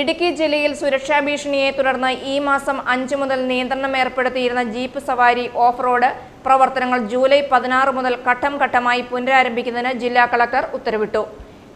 ഇടുക്കി ജില്ലയിൽ സുരക്ഷാ ഭീഷണിയെ തുടർന്ന് ഈ മാസം അഞ്ച് മുതൽ നിയന്ത്രണം ഏർപ്പെടുത്തിയിരുന്ന ജീപ്പ് സവാരി ഓഫ് റോഡ് പ്രവർത്തനങ്ങൾ ജൂലൈ പതിനാറ് മുതൽ ഘട്ടം ഘട്ടമായി പുനരാരംഭിക്കുന്നതിന് ജില്ലാ കളക്ടർ ഉത്തരവിട്ടു.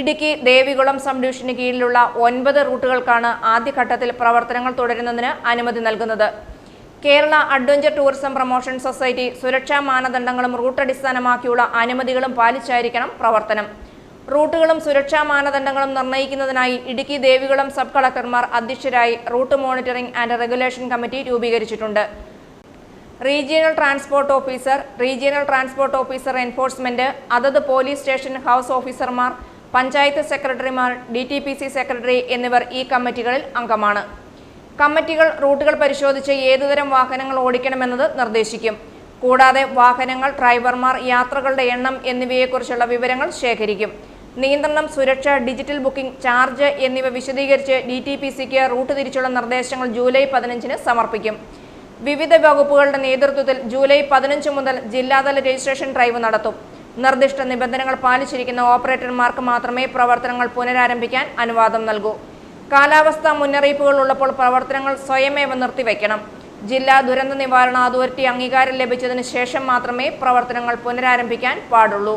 ഇടുക്കി ദേവികുളം സബ് ഡിവിഷന് കീഴിലുള്ള ഒൻപത് റൂട്ടുകൾക്കാണ് ആദ്യഘട്ടത്തിൽ പ്രവർത്തനങ്ങൾ തുടരുന്നതിന് അനുമതി നൽകുന്നത്. Kerala adventure tourism promotion society സുരക്ഷാ മാനദണ്ഡങ്ങളും റൂട്ട് അടിസ്ഥാനമാക്കിയുള്ള അനുമതികളും പാലിച്ചായിരിക്കണം പ്രവർത്തനം. റൂട്ടുകളും സുരക്ഷാ മാനദണ്ഡങ്ങളും നിർണയിക്കുന്നതിനായി ഇടുക്കി ദേവികുളം സബ് കളക്ടർമാർ അധ്യക്ഷരായി route monitoring and regulation committee രൂപീകരിച്ചിട്ടുണ്ട്. Regional transport officer regional transport officer enforcement അതത് പോലീസ് സ്റ്റേഷൻ ഹൗസ് ഓഫീസർമാർ പഞ്ചായത്ത് സെക്രട്ടറിമാർ D T P C secretary എന്നിവർ ഈ കമ്മിറ്റികളിൽ അംഗമാണ്. കമ്മിറ്റികൾ റൂട്ടുകൾ പരിശോധിച്ച് ഏതുതരം വാഹനങ്ങൾ ഓടിക്കണമെന്നത് നിർദ്ദേശിക്കും. കൂടാതെ വാഹനങ്ങൾ ഡ്രൈവർമാർ യാത്രകളുടെ എണ്ണം എന്നിവയെക്കുറിച്ചുള്ള വിവരങ്ങൾ ശേഖരിക്കും. നിയന്ത്രണം സുരക്ഷ ഡിജിറ്റൽ ബുക്കിംഗ് ചാർജ് എന്നിവ വിശദീകരിച്ച് ഡി ടി പി സിക്ക് റൂട്ട് തിരിച്ചുള്ള നിർദ്ദേശങ്ങൾ ജൂലൈ പതിനഞ്ചിന് സമർപ്പിക്കും. വിവിധ വകുപ്പുകളുടെ നേതൃത്വത്തിൽ ജൂലൈ പതിനഞ്ച് മുതൽ ജില്ലാതല രജിസ്ട്രേഷൻ ഡ്രൈവ് നടത്തും. നിർദ്ദിഷ്ട നിബന്ധനകൾ പാലിച്ചിരിക്കുന്ന ഓപ്പറേറ്റർമാർക്ക് മാത്രമേ പ്രവർത്തനങ്ങൾ പുനരാരംഭിക്കാൻ അനുവാദം നൽകൂ. കാലാവസ്ഥാ മുന്നറിയിപ്പുകൾ ഉള്ളപ്പോൾ പ്രവർത്തനങ്ങൾ സ്വയമേവ നിർത്തിവെക്കണം. ജില്ലാ ദുരന്ത നിവാരണ അതോറിറ്റി അംഗീകാരം ലഭിച്ചതിന് ശേഷം മാത്രമേ പ്രവർത്തനങ്ങൾ പുനരാരംഭിക്കാൻ പാടുള്ളൂ.